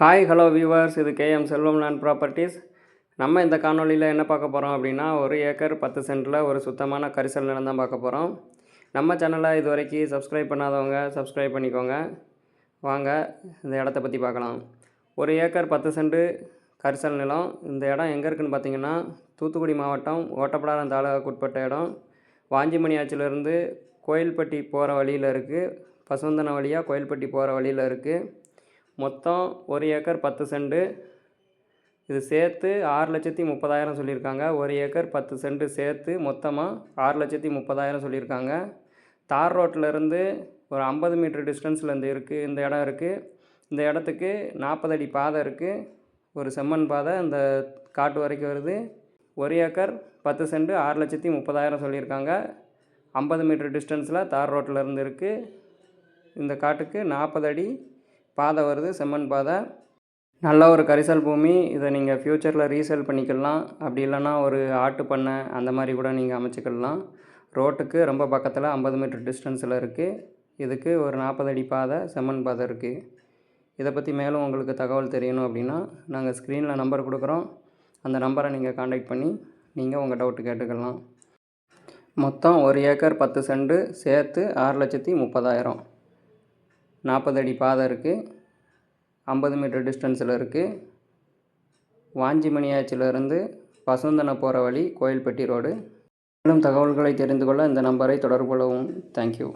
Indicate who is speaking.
Speaker 1: Hi hello viewers இது KM Selvam land properties நம்ம இந்த காணொளியில் என்ன பார்க்க போகிறோம் அப்படின்னா ஒரு ஏக்கர் பத்து சென்ட்டில் ஒரு சுத்தமான கரிசல் நிலம் தான் பார்க்க போகிறோம் நம்ம சேனலை இது வரைக்கும் சப்ஸ்கிரைப் பண்ணாதவங்க சப்ஸ்கிரைப் பண்ணிக்கோங்க. வாங்க இந்த இடத்த பற்றி பார்க்கலாம். ஒரு ஏக்கர் பத்து சென்ட்டு கரிசல் நிலம். இந்த இடம் எங்கே இருக்குதுன்னு பார்த்தீங்கன்னா தூத்துக்குடி மாவட்டம் ஓட்டப்படாரம் தாலுகாக்குட்பட்ட இடம். வாஞ்சிமணி ஆற்றிலிருந்து கோயில்பட்டி போகிற வழியில் இருக்குது பசுவந்தன வழியாக கோயில்பட்டி போகிற வழியில் இருக்குது மொத்தம் ஒரு ஏக்கர் பத்து செண்டு. இது சேர்த்து ஆறு லட்சத்தி முப்பதாயிரம் சொல்லியிருக்காங்க. ஒரு ஏக்கர் பத்து சென்ட்டு சேர்த்து மொத்தமாக ஆறு லட்சத்தி முப்பதாயிரம் சொல்லியிருக்காங்க. தார் ரோட்டிலேருந்து ஒரு ஐம்பது மீட்டர் டிஸ்டன்ஸில் இந்த இருக்குது இந்த இடம் இருக்குது இந்த இடத்துக்கு நாற்பது அடி பாதை இருக்குது ஒரு செம்மண் பாதை இந்த காட்டு வரைக்கும் வருது. ஒரு ஏக்கர் பத்து செண்டு ஆறு லட்சத்தி முப்பதாயிரம் சொல்லியிருக்காங்க. ஐம்பது மீட்டர் டிஸ்டன்ஸில் தார் ரோட்டில் இருந்து இருக்குது இந்த காட்டுக்கு நாற்பது அடி பாதை வருது செம்மண் பாதை. நல்ல ஒரு கரிசல் பூமி. இதை நீங்கள் ஃப்யூச்சரில் ரீசேல் பண்ணிக்கலாம். அப்படி இல்லைன்னா ஒரு ஆட்டு பண்ணை அந்த மாதிரி கூட நீங்கள் அமைச்சிக்கலாம். ரோட்டுக்கு ரொம்ப பக்கத்தில் ஐம்பது மீட்டர் டிஸ்டன்ஸில் இருக்குது இதுக்கு ஒரு நாற்பது அடி பாதை செம்மண் பாதை இருக்குது இதை பற்றி மேலும் உங்களுக்கு தகவல் தெரியணும் அப்படின்னா நாங்கள் ஸ்க்ரீனில் நம்பர் கொடுக்குறோம். அந்த நம்பரை நீங்கள் காண்டாக்ட் பண்ணி நீங்கள் உங்கள் டவுட்டு கேட்டுக்கலாம். மொத்தம் ஒரு ஏக்கர் பத்து சென்ட்டு சேர்த்து ஆறு லட்சத்தி முப்பதாயிரம். நாற்பது அடி பாதை இருக்குது ஐம்பது மீட்டர் டிஸ்டன்ஸில் இருக்குது வாஞ்சிமணியாச்சிலிருந்து பசுந்தனை போகிற வழி கோயில்பட்டி ரோடு. மேலும் தகவல்களை தெரிந்து கொள்ள இந்த நம்பரை தொடர்பு கொள்ளவும். தேங்க்யூ